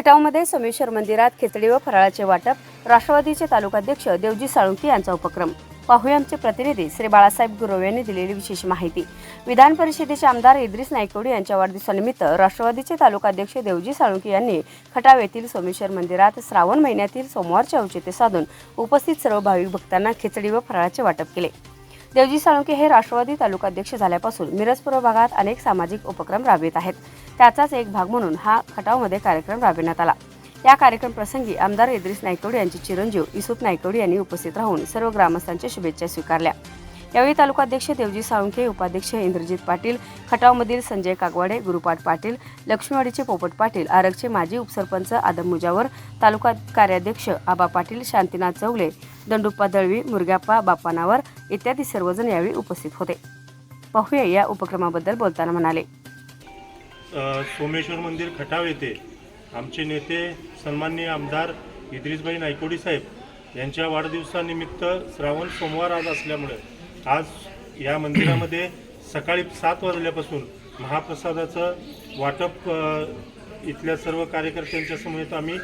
खटावमध्ये सोमेश्वर मंदिरात खिचडी व फराळाचे वाटप राष्ट्रवादीचे तालुकाध्यक्ष देवजी साळुंके यांचा उपक्रम. पाहुया आमचे प्रतिनिधी श्री बाळासाहेब गुरव यांनी दिलेली विशेष माहिती. विधान परिषदेचे आमदार इद्रिस नायकवडी यांच्या वाढदिवसानिमित्त राष्ट्रवादीचे तालुकाध्यक्ष देवजी साळुंके यांनी खटाव येथील सोमेश्वर मंदिरात श्रावण महिन्यातील सोमवारचे औचित्य साधून उपस्थित सर्व भाविक भक्तांना खिचडी व फराळाचे वाटप केले. देवजी साळुंके हे राष्ट्रवादी तालुकाध्यक्ष झाल्यापासून मिरजपूर्व भागात अनेक सामाजिक उपक्रम राबवित आहेत. त्याचाच एक भाग म्हणून हा खटावमध्ये कार्यक्रम राबविण्यात आला. या कार्यक्रम प्रसंगी आमदार इद्रिस नायकवडी यांचे चिरंजीव युसुफ नायकवडी यांनी उपस्थित राहून सर्व ग्रामस्थांच्या शुभेच्छा स्वीकारल्या. यावेळी तालुकाध्यक्ष देवजी साळुंखे उपाध्यक्ष इंद्रजित पाटील खटावमधील संजय कागवाडे गुरुपाठ पाटील लक्ष्मीवाडीचे पोपट पाटील आरगचे माजी उपसरपंच आदम मुजावर तालुका कार्याध्यक्ष आबा पाटील शांतीनाथ चौगले दंडुप्पा दळवी मुरग्याप्पा बाप्पानावर इत्यादी सर्वजण यावेळी उपस्थित होते. पाहूया या उपक्रमाबद्दल बोलताना म्हणाले. सोमेश्वर मंदिर खटाव येथे आमचे नेते सन्माननीय आमदार इद्रिसबाई नायकोडी साहेब यांच्या वाढदिवसानिमित्त श्रावण सोमवार आज असल्यामुळे आज या मंदिरामध्ये सकाळी सात वाजल्यापासून महाप्रसादाचं वाटप इथल्या सर्व कार्यकर्त्यांच्या समेत आम्ही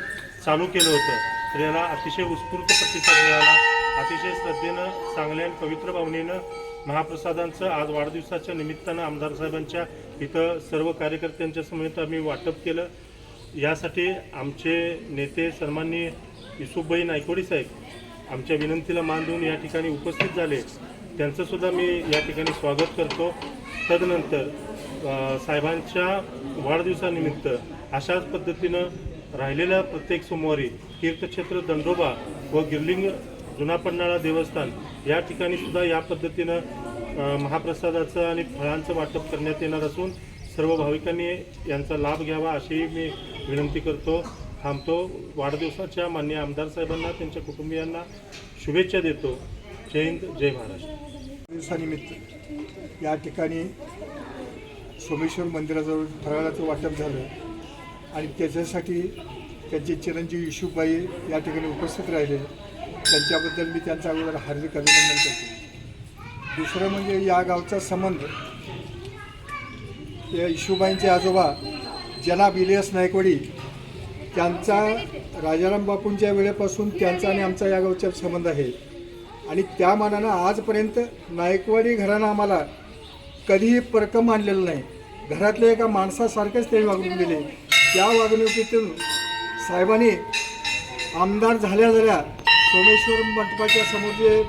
चालू केलं होतं. तर याला अतिशय उत्स्फूर्त प्रतिसाद मिळाला. अतिशय श्रद्धेनं चांगल्या आणि पवित्र भावनेनं महाप्रसादांचं आज वाढदिवसाच्या निमित्तानं आमदार साहेबांच्या इथं सर्व कार्यकर्त्यांच्या समेत आम्ही वाटप केलं. यासाठी आमचे नेते सन्माननीय युसुफभाई नायकोडी साहेब आमच्या विनंतीला मान देऊन या ठिकाणी उपस्थित झाले. त्यांचं सुद्धा मी या ठिकाणी स्वागत करतो. तदनंतर साहेबांच्या वाढदिवसानिमित्त अशाच पद्धतीनं राहिलेल्या प्रत्येक सोमवारी तीर्थक्षेत्र दंडोबा व गिरलिंग जुना पन्हाळा देवस्थान या ठिकाणी सुद्धा या पद्धतीनं महाप्रसादाचं आणि फळांचं वाटप करण्यात येणार असून सर्व भाविकांनी यांचा लाभ घ्यावा अशीही मी विनंती करतो. थांबतो. वाढदिवसाच्या मान्य आमदार साहेबांना त्यांच्या कुटुंबियांना शुभेच्छा देतो. जय हिंद जय महाराष्ट्र. दिवसानिमित्त या ठिकाणी सोमेश्वर मंदिराजवळ फराळाचं वाटप झालं आणि त्याच्यासाठी त्यांचे चिरंजीव इशूबाई या ठिकाणी उपस्थित राहिले. त्यांच्याबद्दल मी त्यांचा अगोदर हार्दिक अभिनंदन करतो. दुसरं म्हणजे या गावचा संबंध. या इशूबाईंचे आजोबा जनाब इलियास नायकवडी त्यांचा राजाराम बापूंच्या वेळेपासून त्यांचा आणि आमचा या गावचा संबंध आहे. आणि त्या मानानं आजपर्यंत नायकवाडी घरानं आम्हाला कधीही परकम आणलेलं नाही. घरातल्या एका माणसासारखंच त्यांनी वागणूक दिले. त्या वागणुकीतून साहेबांनी आमदार झाल्या झाल्या सोमेश्वर मंडपाच्या समोर जे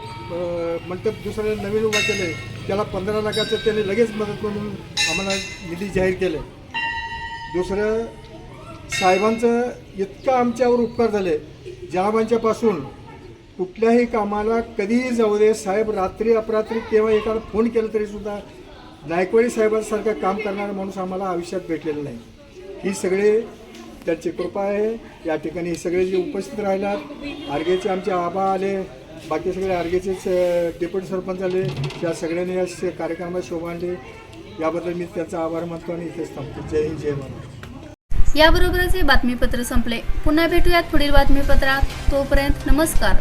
मंडप दुसऱ्या नवीन उभा केले त्याला पंधरा लाखाचं त्याने लगेच मदत म्हणून आम्हाला निधी जाहीर केले दुसरं साहेबांचं इतकं आमच्यावर उपकार झाले. जनाबांच्यापासून कुठल्याही कामाला कधीही जाऊ दे. साहेब रात्री अपरात्री केव्हा एकाला फोन केला तरी सुद्धा नायकवाडी साहेबांसारखं काम करणारा माणूस आम्हाला आयुष्यात भेटलेला नाही. ही सगळे त्यांची कृपा आहे. या ठिकाणी सगळे जे उपस्थित राहिलात आर्गेचे आमचे आबा आले बाकी सगळे आरगेचेच डेप्युटी सरपंच आले त्या सगळ्यांनी या कार्यक्रमात शोभा आणली. याबद्दल मी त्यांचा आभार मानतो आणि इथेच थांबतो. जय हिंद जय महाराष्ट्र. याबरोबरच हे बातमीपत्र संपले. पुन्हा भेटूयात पुढील बातमीपत्रात. तोपर्यंत नमस्कार.